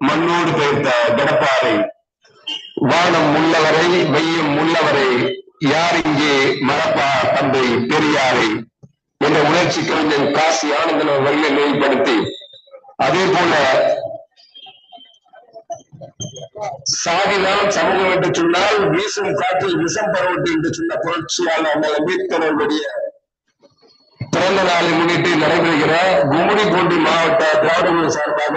மண்ணோடு பெயர்த்த கடப்பாறை வானம் உள்ளவரை வெய்யம் உள்ளவரை யார் இங்கே மரப்பா தந்தை பெரியாரை? என்ற உணர்ச்சி கவிஞன் காசி ஆனந்தன் அவர்களை மேம்படுத்தி அதே போல சாதிதான் சமூகம் என்று சொன்னால் வீசும் காற்றில் விஷம் பரவட்டு என்று சொன்ன புரட்சியாளர் அண்ணல் அம்பேத்கருடைய பிறந்த நாளை முன்னிட்டு நடைபெறுகிற கும்மிடிப்பூண்டி மாவட்ட திராவிட சார்பாக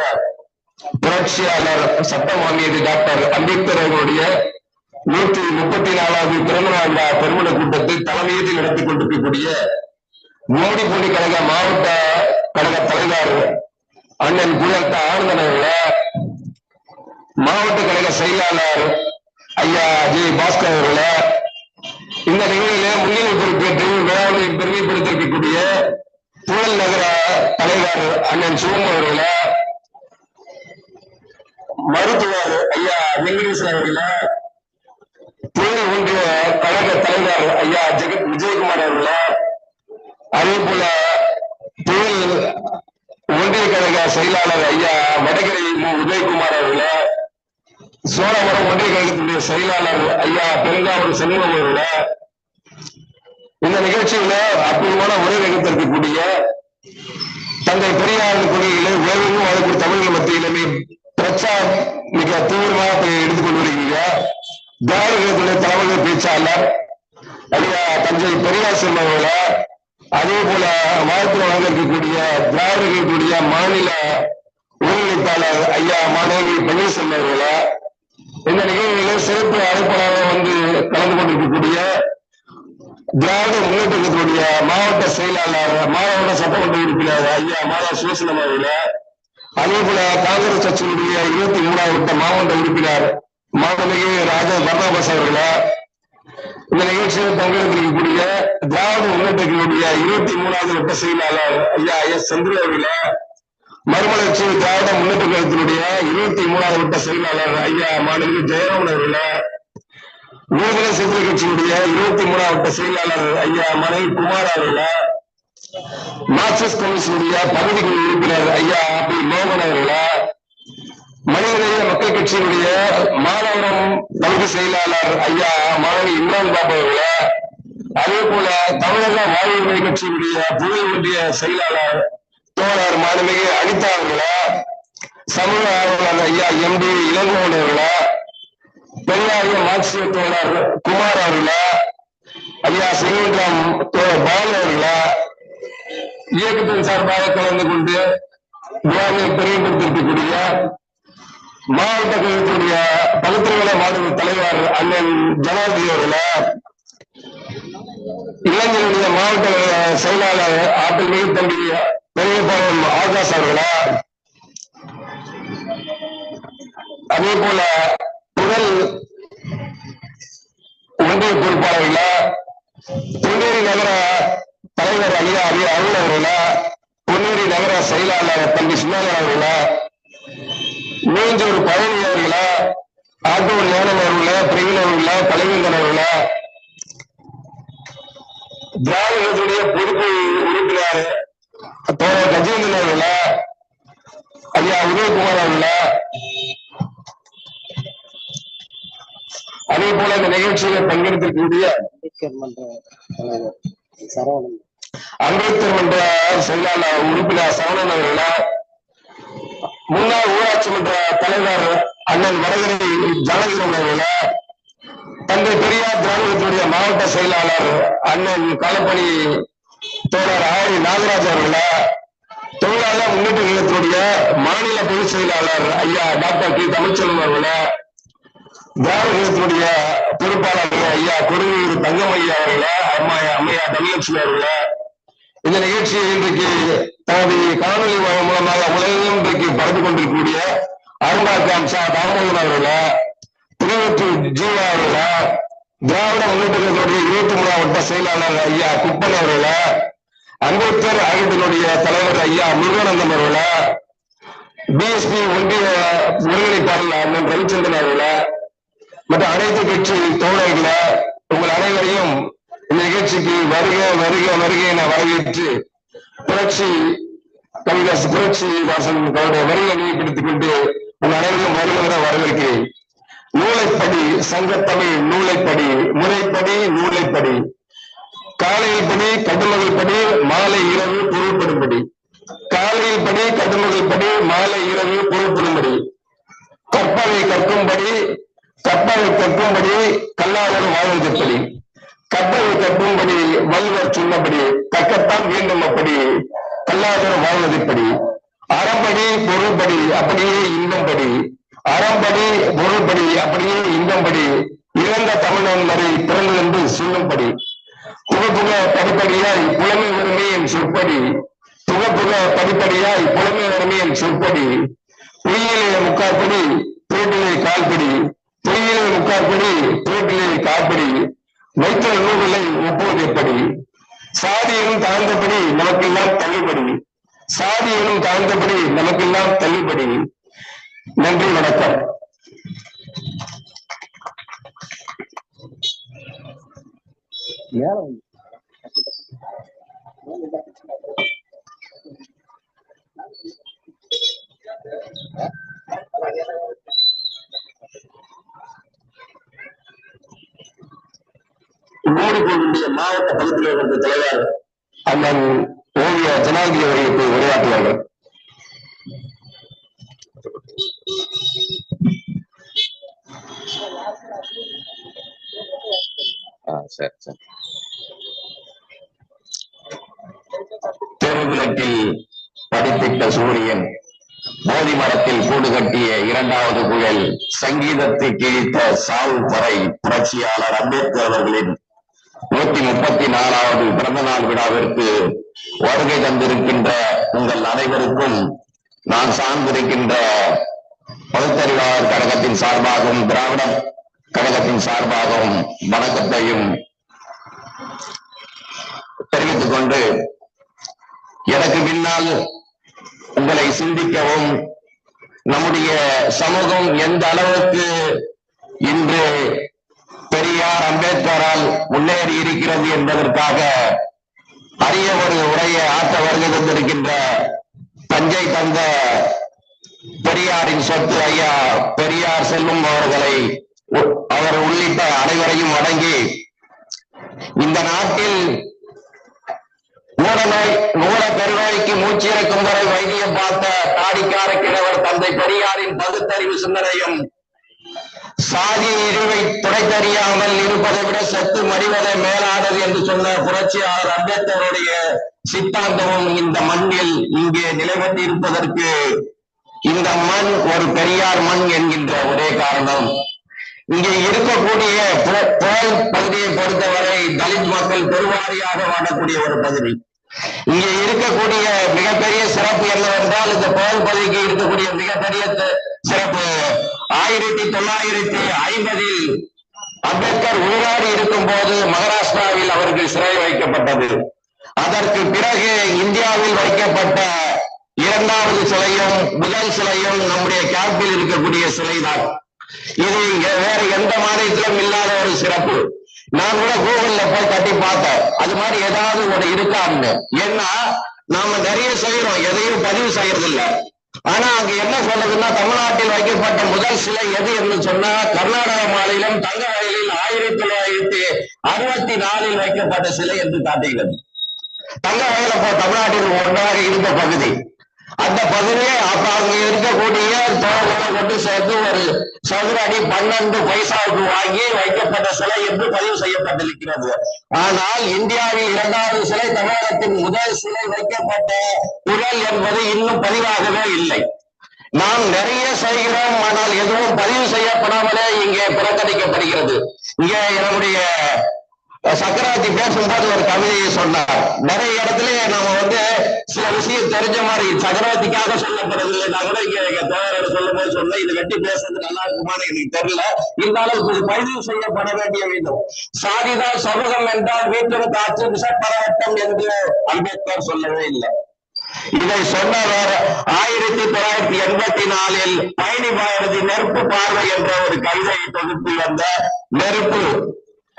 புரட்சியாளர் சட்டம் வாங்கியது டாக்டர் அம்பேத்கர் அவர்களுடைய நூற்றி முப்பத்தி நாலாவது பிறந்த நாள் விழா கூட்டத்தை தலைமையில் நடத்தி கொண்டிருக்கக்கூடிய கும்மிடிப்பூண்டி கழக மாவட்ட கழக தலைவர் அண்ணன் குழந்த ஆனந்தன் மாவட்ட கழக செயலாளர் ஐயா ஜி பாஸ்கர் அவர்களை இந்த நிகழ்விலே முன்னிலை பொறுப்பேற்று விழாவை பெருமைப்படுத்திருக்கக்கூடிய புழல் நகர தலைவர் அண்ணன் சிவம் அவர்களை மருத்துவர் ஐயா வெங்கடேசன் அவர்களை புழல் ஒன்றிய கழக தலைவர் ஐயா ஜெகத் விஜயகுமார் அவர்களை அதே போல தொழில் ஒன்றிய கழக செயலாளர் ஐயா வடகரை மு. உதயகுமார் அவர்களை சோழவரம் ஒன்றிய கழகத்தினுடைய செயலாளர் ஐயா பெருங்காவூர் செல்வம் அவர்களை இந்த நிகழ்ச்சியில அற்புதமான உரை நிகழ்த்திருக்கக்கூடிய தந்தை பெரியாரின் கொள்கைகளை உலகெங்கும் வாழக்கூடிய தமிழர்கள் மத்தியிலுமே பிரச்சாரம் மிக தீவிரமாக எடுத்துக்கொண்டு வருகிறீங்க. திராவிடர்களுடைய தலைமை பேச்சாளர் ஐயா தஞ்சை பெரியார் செல்வம் அதே போல வாழ்த்து வழங்கிருக்கக்கூடிய திராவிடர்களுடைய மாநில ஒருங்கிணைப்பாளர் ஐயா மாணவி பன்னீர்செல்வம் அவர்களை இந்த நிகழ்வுகளில் சிறப்பு அழைப்பாளராக வந்து கலந்து கொண்டிருக்கக்கூடிய திராவிட முன்னேற்றத்தினுடைய மாவட்ட செயலாளர் மாவட்ட சட்டமன்ற உறுப்பினர் ஐயா மாதா சிவசனம் அவர்களை அதே போல காங்கிரஸ் கட்சியினுடைய இருபத்தி மூணாவது மாவட்ட உறுப்பினர் மாணவிகை ராஜா பர்ணாபாஸ் அவர்களே இந்த நிகழ்ச்சியில் பங்கெடுத்திருக்கக்கூடிய திராவிட முன்னேற்றத்தினுடைய இருபத்தி மூணாவது வட்ட செயலாளர் ஐயா எஸ் சந்திர அவர்களே மறுமலர்ச்சி திராவிட முன்னேற்ற கழகத்தினுடைய இருபத்தி மூணாவது வட்ட செயலாளர் ஐயா மாநில ஜெயராமன் அவர்களே விடுதலை சிறுத்தை கட்சியினுடைய இருபத்தி மூணாவது வட்ட செயலாளர் ஐயா மனைவி குமார் அவர்களை மார்க்சிஸ்ட் கம்யூனிஸ்டுடைய பகுதி குழு உறுப்பினர் ஐயா பி. மோகன் அவர்களே? மனிதநேய மக்கள் கட்சியினுடைய மாணவரம் பகுதி செயலாளர் ஐயா மாணவி இம்ரான் பாபு அவர்களே? அதே போல தமிழக வாழ்வுரிமை கட்சியினுடைய புதிய ஒன்றிய செயலாளர் தோழர் மாணவிகை அனிதா அவர்களே? சமூக ஆர்வலர் ஐயா எம் டி இளங்கோவன் அவர்களே? பெரியாரிய மார்க்சிய தோழர் குமார் அவர்களே? ஐயா செல்வன்ராம் தோழர் பாலு அவர்களை? இயக்கத்தின் சார்பாக கலந்து கொண்டு விழாவை பெருமைப்படுத்திருக்கக்கூடிய மாவட்ட கழகத்துடைய பகுத்தறிவல மாநில தலைவர் அண்ணன் ஜனாதிபதி அவர்களே இளைஞருடைய மாவட்ட செயலாளர் ஆற்றல் மிகு தம்பி பெரியபாளையம் ஆகாஷ் அவர்களே அதே போல முதல் ஒன்றிய பொறுப்பாளர்களே பொன்னேரி நகர தலைவர் ஐயா ஐயா அருள் அவர்களே பொன்னேரி நகர செயலாளர் தம்பி சுந்தரன் அவர்களே மீஞ்சூர் பழனி அவர்களே ஆட்டோ ஞானம் அவர்களே பிரவீன் அவர்களே கலைவேந்தன் அவர்களே. திராவிடத்துடைய பொறுப்பு உறுப்பினர் தோழர் கஜேந்திரன் அவர்களே ஐயா உதயகுமார் அவர்களே. அதே போல இந்த நிகழ்ச்சியில பங்கெடுத்திருக்கக்கூடிய அம்பேத்கர் மன்ற செயலாளர் உறுப்பினர் சரவணன் அவர்கள முன்னாள் ஊராட்சி மன்ற தலைவர் அண்ணன் வடகரை ஜானகிரன் அவர்கள தந்தை பெரியார் திராவிடத்துடைய மாவட்ட செயலாளர் அண்ணன் களப்பணி தோழர் ஆரி நாகராஜ் அவர்கள தொழிலாளர் முன்னேற்ற கழகத்துடைய மாநில பொதுச் செயலாளர் ஐயா டாக்டர் கி தமிழ்ச்செல்வன் அவர்களே திராவிடத்துடைய பொறுப்பாளர் ஐயா கொடுங்கூர் தங்கமையா அவர்களை அம்மா அம்மையா தனலட்சுமி அவர்கள இந்த நிகழ்ச்சியை இன்றைக்கு தனது காணொலி மூலமாக உலகம் இன்றைக்கு பறந்து கொண்டிருக்கக்கூடிய அருணாக்கம் சா தாமோதரன் அவர்கள திருவத்தூர் ஜீவா அவர்கள திராவிட முன்னேற்றத்தினுடைய இருபத்தி மூணாம் வட்ட செயலாளர் ஐயா குப்பன் அவர்கள அம்பேத்கர் ஆகியத்தினுடைய தலைவர் ஐயா முருகானந்தம் அவர்கள பிஎஸ்பி ஒன்றிய ஒருங்கிணைப்பாளர் அண்ணன் ரவிச்சந்திரன் அவர்கள மற்ற அனைத்து கட்சி தோழர்களை உங்கள் அனைவரையும் நிகழ்ச்சிக்கு வருக வருக வருக என வரவேற்று புரட்சி கவிதாஸ் புரட்சி வாசன் அவருடைய வருகை நினைவுபடுத்திக் கொண்டு அனைவரும் வருகிற வரவேற்கிறேன். நூலைப்படி சங்கத்தமிழ் நூலைப்படி முறைப்படி நூலைப்படி காலையில் படி கடுமகள் படி மாலை இரவு பொருள்படும்படி காலையில் படி கடுமகள் படி மாலை இரவு பொருள்படும்படி கற்பனை கற்கும்படி கற்பனை கற்கும்படி கல்லாதவர் வாழ்வதற்படி கட்டளை கட்டும்படி வள்ளுவர் சொன்னபடி கற்கத்தான் வேண்டும் அப்படி கல்லாதவர் வாழ்வதைப்படி அறம்படி பொருள்படி அப்படியே இன்பம்படி அறம்படி பொருள்படி அப்படியே இன்பம்படி இறந்த தமிழன் வரை பிறந்தது என்று சொல்லும்படி. புகப்புக படிப்படியாய் புலமை உரிமை என் சொற்படி. புகப்புக படிப்படியாய் புலமை உரிமை என் சொற்படி. பொய்யிலே முக்காற்படி தோட்டிலே கால்படி. பொய்யிலே முக்காற்படி தோட்டிலே கால்படி. வைத்த நூல்களை ஒப்புவது எப்படி? சாதியிலும் தாழ்ந்தபடி நமக்கெல்லாம் தள்ளுபடி. சாதியிலும் தாழ்ந்தபடி நமக்கெல்லாம் தள்ளுபடி. நன்றி வணக்கம். மேல வந்து மூடிக்கொண்டிய மாவட்ட பகுதியில் தலைவர் அண்ணன் ஓவிய ஜனாதிபதி அவர்களுக்கு உரையாற்றுவார்கள் ஆ சரி சரி. தெருவிளக்கில் படித்திட்ட சூரியன் போதி மரத்தில் கூடு கட்டிய இரண்டாவது புயல் சங்கீதத்தை கிழித்த சாவு பறை புரட்சியாளர் அம்பேத்கர் அவர்களின் நூத்தி முப்பத்தி நாலாவது பிறந்த நாள் விழாவிற்கு வருகை தந்திருக்கின்ற உங்கள் அனைவருக்கும் நான் சார்ந்திருக்கின்ற பகுத்தறிவாளர் கழகத்தின் சார்பாகவும் திராவிட கழகத்தின் சார்பாகவும் வணக்கத்தையும் தெரிவித்துக் கொண்டு எனக்கு பின்னால் உங்களை சிந்திக்கவும் நம்முடைய சமூகம் எந்த அளவுக்கு இன்று பெரியார் அம்பேத்கரால் முன்னேறி இருக்கிறது என்பதற்காக அரிய ஒரு உரையை ஆற்ற வருகை தந்திருக்கின்ற தஞ்சை தந்த பெரியாரின் சொத்து ஐயா பெரியார் செல்வம் அவர்களை உ- அவர் உள்ளிட்ட அனைவரையும் வணங்கி இந்த நாட்டில் மூடநோய் மூல பெருநோய்க்கு மூச்சிறக்கும் வரை வைத்தியம் பார்த்த தாடிக்கார கிழவர் தந்தை பெரியாரின் பகுத்தறிவு சிந்தனையும் சாதி இழிவை துடைத்தறியாமல் இருப்பதை விட செத்து மடிவதை மேலானது என்று சொன்ன புரட்சியாளர் அம்பேத்கருடைய சித்தாந்தமும் இந்த மண்ணில் இங்கே நிலைபெற்று இருப்பதற்கு இந்த மண் ஒரு பெரியார் மண் என்கின்ற ஒரே காரணம். இங்கே இருக்கக்கூடிய பு- புழல் பகுதியை பொறுத்தவரை தலித் மக்கள் பெருவாரியாக வாழக்கூடிய ஒரு பகுதி. இங்கே இருக்கக்கூடிய மிகப்பெரிய சிறப்பு என்னவென்றால் இந்த புழல் பகுதிக்கு இருக்கக்கூடிய மிகப்பெரிய சிறப்பு ஆயிரத்தி தொள்ளாயிரத்தி ஐம்பதில் அம்பேத்கர் உயிராடி இருக்கும் போது மகாராஷ்டிராவில் அவருக்கு சிறை வைக்கப்பட்டது. அதற்கு பிறகு இந்தியாவில் வைக்கப்பட்ட இரண்டாவது சிலையும் முதல் சிலையும் நம்முடைய கேம்பில் இருக்கக்கூடிய சிலைதான். இது இங்க வேற எந்த மாநிலத்திலும் இல்லாத ஒரு சிறப்பு. நான் கூட கூகுள்ல போய் தட்டி பார்த்தேன். அது மாதிரி ஏதாவது ஒரு இருக்கான்னு ஏன்னா நாம நிறைய செய்யறோம் எதையும் பதிவு செய்யறது இல்ல ஆனா அங்க என்ன சொல்றதுன்னா தமிழ்நாட்டில் வைக்கப்பட்ட முதல் சிலை எது என்று சொன்னா கர்நாடக மாநிலம் தங்க வயலில் ஆயிரத்தி தொள்ளாயிரத்தி அறுபத்தி நாலில் வைக்கப்பட்ட சிலை என்று காட்டுகிறது. தங்க வயல தமிழ்நாட்டில் ஒன்றாக இருந்த பகுதி. அந்த பகுதியை அப்ப அங்க இருக்கக்கூடிய தோழர்களை கொண்டு சேர்ந்து ஒரு சதுர அடி பன்னெண்டு பைசாவுக்கு வாங்கி வைக்கப்பட்ட சிலை என்று பதிவு செய்யப்பட்டிருக்கிறது. ஆனால் இந்தியாவில் இரண்டாவது சிலை தமிழகத்தின் முதல் சிலை வைக்கப்பட்ட குரல் என்பது இன்னும் பதிவாகவே இல்லை. நாம் நிறைய செய்கிறோம் ஆனால் எதுவும் பதிவு செய்யப்படாமலே இங்கே புறக்கணிக்கப்படுகிறது. இங்கே என்னுடைய சக்கரவர்த்தி பேசும்போது ஒரு கவிதையை சொன்னார். நிறைய இடத்துல நம்ம வந்து சில விஷயம் தெரிஞ்ச மாதிரி சக்கரவர்த்திக்காக சொல்லப்படவில்லை. நான் கூட இங்க எங்க தோழரோட சொல்லும் போது சொன்னேன். இது வெட்டி பேசுறது நல்லா இருக்குமான்னு எனக்கு தெரியல. இருந்தாலும் இது பதிவு செய்யப்பட வேண்டிய வேண்டும். சாதிதான் சமூகம் என்றால் வீட்டிற்கு காற்று விஷப்பரவட்டம் என்று அம்பேத்கர் சொல்லவே இல்லை. இதை சொன்னவர் ஆயிரத்தி தொள்ளாயிரத்தி எண்பத்தி நாலில் பயணி பாரதி நெருப்பு பார்வை என்ற ஒரு கவிதையை தொகுத்து வந்த நெருப்பு.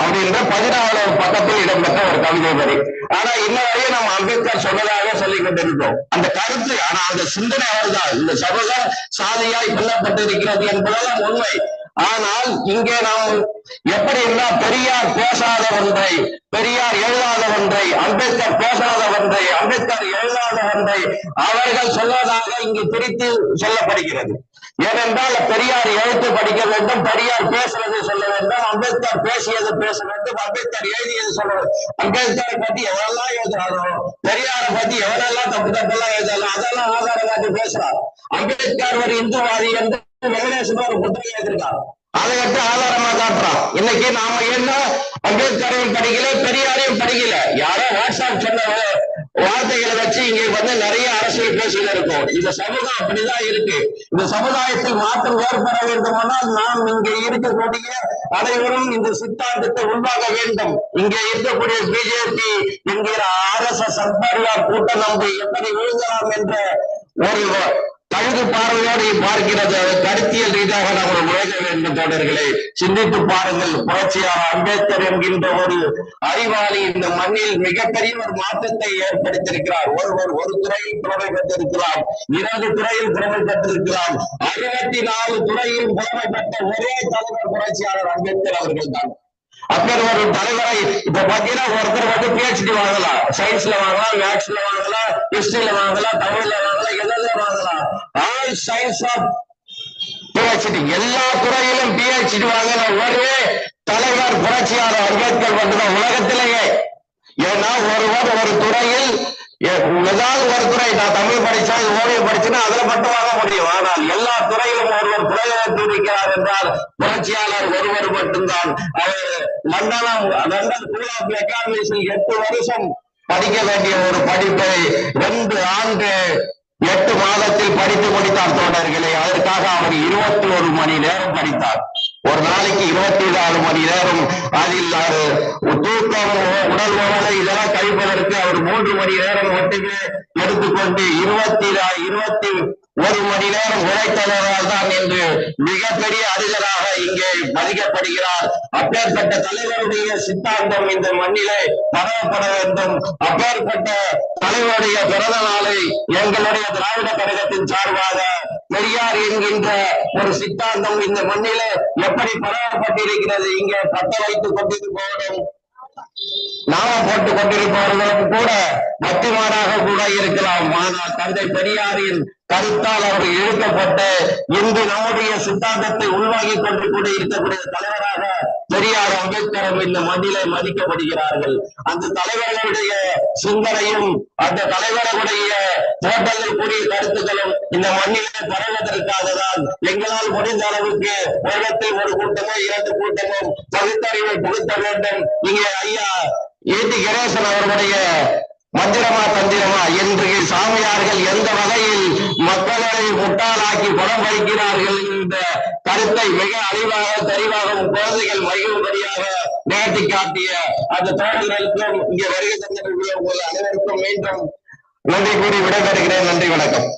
அப்படின்ற பதினாலு பக்கத்தில் இடம்பெற்ற ஒரு கவிதை வரி. ஆனா இன்ன வரையும் நம்ம அம்பேத்கர் சொன்னதாக சொல்லிக் கொண்டிருக்கோம் அந்த கருத்து ஆனா அந்த சிந்தனை அவர்தான். இந்த சமூகம் சாதியாய் கொல்லப்பட்டிருக்கிறது என்பதெல்லாம் உண்மை. ஆனால் இங்கே நாம் எப்படி இருந்தா பெரியார் பேசாத ஒன்றை பெரியார் எழுத ஒன்றை அம்பேத்கர் பேசாத ஒன்றை அம்பேத்கர் எழுதாத ஒன்றை அவர்கள் சொல்வதாக இங்கு பிரித்து சொல்லப்படுகிறது. ஏனென்றால் பெரியார் எழுத்து படிக்க வேண்டும் பெரியார் பேசுறது சொல்ல வேண்டும் அம்பேத்கர் பேசியது பேச வேண்டும் அம்பேத்கர் எழுதியது சொல்ல வேண்டும். அம்பேத்கரை பத்தி எவரெல்லாம் எழுதுறாரோ பெரியாரை பத்தி எவரெல்லாம் தப்பு தப்பெல்லாம் எழுதலாம் அதெல்லாம் ஆதாரம் காட்டி பேசுறாரு. அம்பேத்கர் ஒரு இந்துவாதி என்று வெங்கடேசன் ஒரு புத்தகம் எழுதியிருக்காரு. அதை வச்சு ஆதாரமா காட்டுறான். இன்னைக்கு நாம என்ன அம்பேத்கரையும் படிக்கல பெரியாரையும் படிக்கல. யாரோ வாட்ஸ்அப் சொன்ன வார்த்தைகளை வச்சு இங்க வந்து நிறைய அரசியல் பேசிட்டு இருக்கும். இந்த சமூகம் அப்படிதான் இருக்கு. இந்த சமுதாயத்தில் மாற்றம் ஏற்பட வேண்டுமானால் நாம் இங்க இருக்கக்கூடிய அனைவரும் இந்த சித்தாந்தத்தை உருவாக வேண்டும். இங்கே இருக்கக்கூடிய பிஜேபி என்கிற ஆர் எஸ் எஸ் கூட்டம் நமக்கு எப்படி விழுங்கலாம் என்ற ஒரு கழுகு பார்வையோடு பார்க்கிறது கருத்தியல் ரீதியாக நாம் உழைக்க வேண்டும் தோழர்களே. சிந்தித்து பாருங்கள் புரட்சியார் அம்பேத்கர் என்கின்ற ஒரு அறிவாளி இந்த மண்ணில் மிகப்பெரிய ஒரு மாற்றத்தை ஏற்படுத்தியிருக்கிறார். ஒருவர் ஒரு துறையில் புலமை பெற்றிருக்கிறார் இரண்டு துறையில் புலமை பெற்றிருக்கிறார். அறுபத்தி நாலு துறையில் புலமை பெற்ற ஒரே தலைவர் புரட்சியாளர் அம்பேத்கர் அவர்கள் தான் அப்பேர் ஒரு தலைவரை இப்ப பாத்தீங்கன்னா ஒருத்தர் வந்து பிஹெச்டி வாங்கலாம். சயின்ஸ்ல வாங்கலாம் மேக்ஸ்ல வாங்கலாம் ஹிஸ்டரியில வாங்கலாம் தமிழ்ல வாங்கலாம் எதுல வாங்கலாம். ஆல் சயின்ஸ் ஆஃப் பிஹெச்டி எல்லா துறையிலும் பிஹெச்டி வாங்கின ஒரே தலைவர் புரட்சியாளர் அம்பேத்கர் மட்டும்தான் உலகத்திலேயே. ஏன்னா ஒருவர் ஒரு துறையில் ஏதாவது ஒரு துறை நான் தமிழ் படிச்சா ஓவியம் படிச்சுன்னா அதுல மட்டும் வாங்க முடியும். ஆனால் எல்லா துறையிலும் ஒருவர் பிரயோகத்திருக்கிறார் என்றால் புரட்சியாளர் ஒருவர் மட்டும்தான். அவர் லண்டனம் லண்டன் ஸ்கூல் ஆஃப் எக்கானமிக்ஸில் எட்டு வருஷம் படிக்க வேண்டிய ஒரு படிப்பை ரெண்டு ஆண்டு எட்டு மாதத்தில் படித்து முடித்தார் தோழர்களே. அதற்காக அவர் இருபத்தி ஒரு மணி நேரம் படித்தார். ஒரு நாளைக்கு இருபத்தி நாலு மணி நேரம் அதில் அவர் தூக்கம் உடல் உடலை இதெல்லாம் கழிப்பதற்கு அவர் மூன்று மணி நேரம் மட்டுமே எடுத்துக்கொண்டு இருபத்தி இருபத்தி ஒரு மணி நேரம் உழைத்தவரால் தான் என்று மிகப்பெரிய அறிஞராக இங்கே மதிக்கப்படுகிறார். அப்பேற்பட்ட தலைவருடைய சித்தாந்தம் இந்த மண்ணிலே பரவப்பட வேண்டும். அப்பேற்பட்ட தலைவருடைய பிறந்த நாளை எங்களுடைய திராவிட கழகத்தின் சார்பாக பெரியார் என்கின்ற ஒரு சித்தாந்தம் இந்த மண்ணிலே எப்படி பரவப்பட்டிருக்கிறது இங்கே பட்ட வைத்துக் கொண்டிருப்பவரும் நாம போட்டுக் கொண்டிருப்பவர்களும் கூட பக்திமாராக கூட இருக்கலாம். ஆனால் தந்தை பெரியாரின் கருத்தால் அவர்கள் இழுக்கப்பட்ட இன்று நம்முடைய சித்தாந்தத்தை உள்வாங்கிக் கொண்டு கூட இருக்கக்கூடிய தலைவராக பெரியார் அம்பேத்கரும் இந்த மண்ணிலே மதிக்கப்படுகிறார்கள். அந்த தலைவர்களுடைய சிந்தனையும் அந்த தலைவர்களுடைய தோட்டங்கள் கூடிய கருத்துக்களும் இந்த மண்ணிலே பரவுவதற்காக தான் எங்களால் முடிந்த அளவுக்கு உலகத்தில் ஒரு கூட்டமோ இரண்டு கூட்டமோ பகுத்தறிவை புகுத்த வேண்டும். இங்கே ஐயா ஈட்டி கணேசன் அவர்களுடைய மந்திரமா தந்திரமா என்று சாமியார்கள் எந்த வகையில் மக்களை முட்டாளாக்கி படம் வைக்கிறார்கள் என்ற கருத்தை மிக அழிவாக தெளிவாகவும் குழந்தைகள் மகிழும்படியாக நிகழ்த்தி காட்டிய அந்த தோழர்களுக்கும் இங்கே வருகை தந்திருக்கிற உங்கள் அனைவருக்கும் மீண்டும் நன்றி கூறி விடைபெறுகிறேன். நன்றி வணக்கம்.